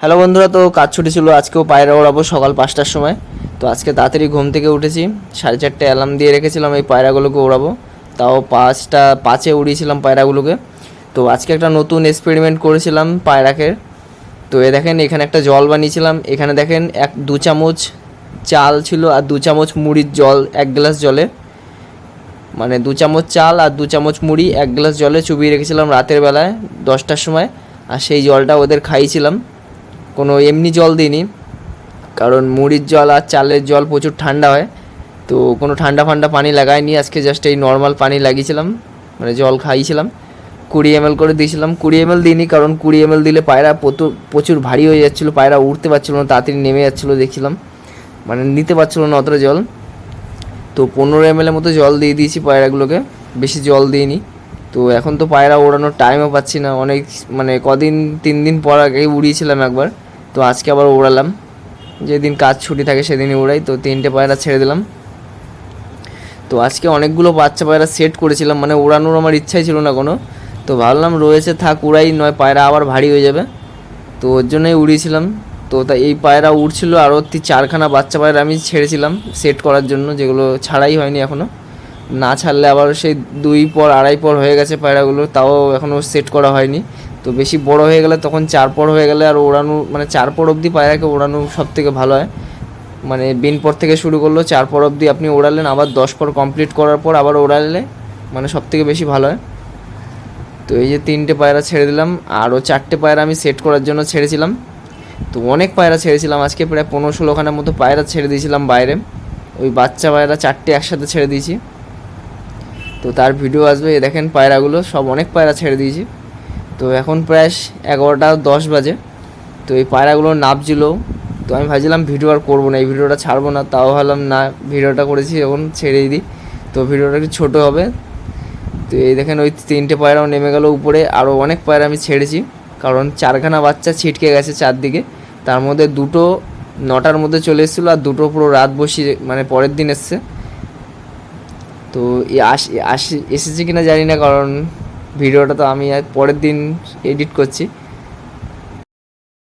Hello বন্ধুরা, তো কাজ ছুটি ছিল, আজকেও পায়রা ওড়াবো সকাল পাঁচটার সময়। তো আজকে তাড়াতাড়ি ঘুম থেকে উঠেছি, সাড়ে চারটে অ্যালার্ম দিয়ে রেখেছিলাম এই পায়রাগুলোকে ওড়াবো। তাও পাঁচটা, পাঁচে উড়িয়েছিলাম পায়রাগুলোকে। তো আজকে একটা নতুন এক্সপেরিমেন্ট করেছিলাম পায়রাকে। তো এ দেখেন, এখানে একটা জল বানিয়েছিলাম। এখানে দেখেন, এক, দু চামচ চাল ছিল আর দু চামচ মুড়ির জল, এক গ্লাস জলে। মানে দু চামচ চাল আর দু চামচ মুড়ি, এক গ্লাস জলে চুবিয়ে রেখেছিলাম রাতের বেলায়, দশটার সময়। আর সেই জলটা ওদের খাইয়েছিলাম। কোনো এমনি জল দিইনি। কারণ মুড়ির জল আর চালের জল প্রচুর ঠান্ডা হয়। তো কোনো ঠান্ডা ফান্ডা পানি লাগাইনি। আজকে জাস্ট এই নর্মাল পানি লাগিয়েছিলাম। মানে জল খাইয়েছিলাম কুড়ি এম করে দিয়েছিলাম। কুড়ি এম দিইনি কারণ কুড়ি এম দিলে পায়রা প্রচুর প্রচুর ভারী হয়ে যাচ্ছিল। পায়রা উঠতে পারছিলো না, তাড়াতাড়ি নেমে যাচ্ছিল দেখছিলাম। মানে নিতে পারছিলো না অতটা জল। তো পনেরো এম মতো জল দিয়ে দিয়েছি পায়রাগুলোকে। বেশি জল দিইনি। তো এখন তো পায়রা ওড়ানোর টাইমও পাচ্ছি না। অনেক মানে কদিন, তিন দিন পর আগে উড়িয়েছিলাম একবার। তো আজকে আবার উড়ালাম। যেদিন কাজ ছুটি থাকে সেদিনই উড়াই। তো তিনটে পায়রা ছেড়ে দিলাম। তো আজকে অনেকগুলো বাচ্চা পায়রা সেট করেছিলাম। মানে ওড়ানোর আমার ইচ্ছাই ছিল না কোনো। তো ভাবলাম রয়েছে থাক, উড়াই, নয় পায়রা আবার ভারী হয়ে যাবে। তো ওর জন্যই উড়িয়েছিলাম। তো তা এই পায়রা উড়ছিল আরও চারখানা বাচ্চা পায়রা আমি ছেড়েছিলাম সেট করার জন্য, যেগুলো ছাড়াই হয়নি এখনও না ছাড়লে আবার সেই দুই পর, আড়াই পর হয়ে গেছে পায়রাগুলো। তাও এখনও সেট করা হয়নি। তো বেশি বড় হয়ে গেলে তখন চার পর হয়ে গেলে আর ওড়ানো মানে চার পর অবধি পায়রাকে ওড়ানো সব থেকে ভালো হয়। মানে বিন পর থেকে শুরু করল, চার পর অবধি আপনি ওড়ালেন, আবার দশ পর কমপ্লিট করার পর আবার ওড়ালে মানে সব থেকে বেশি ভালো হয়। তো এই যে তিনটে পায়রা ছেড়ে দিলাম, আরও চারটে পায়রা আমি সেট করার জন্য ছেড়েছিলাম। তো অনেক পায়রা ছেড়েছিলাম, আজকে প্রায় পনেরো ষোলোখানার মতো পায়রা ছেড়ে দিয়েছিলাম বাইরে। ওই বাচ্চা পায়রা চারটে একসাথে ছেড়ে দিয়েছি। তো তার ভিডিও আসবে দেখেন পায়রাগুলো, সব অনেক পায়রা ছেড়ে দিয়েছি। তো এখন প্রায় এগারোটা দশ বাজে। তো এই পায়রাগুলো নাপছিল তো আমি ভাবছিলাম ভিডিও আর করব না, এই ভিডিওটা ছাড়বো না, তাও ভাবলাম না, ভিডিওটা করেছি, এখন ছেড়েই দিই। তো ভিডিওটা একটু ছোটো হবে। তো এই দেখেন, ওই তিনটে পায়রাও নেমে গেল উপরে। আরও অনেক পায়রা আমি ছেড়েছি, কারণ চারখানা বাচ্চা ছিটকে গেছে চারদিকে। তার মধ্যে দুটো নটার মধ্যে চলে এসেছিল আর দুটো পুরো রাত বসিয়ে মানে পরের দিন এসছে। তো আসি আসি, এসেছে কিনা জানি না, কারণ ভিডিওটা তো আমি পরের দিন এডিট করছি।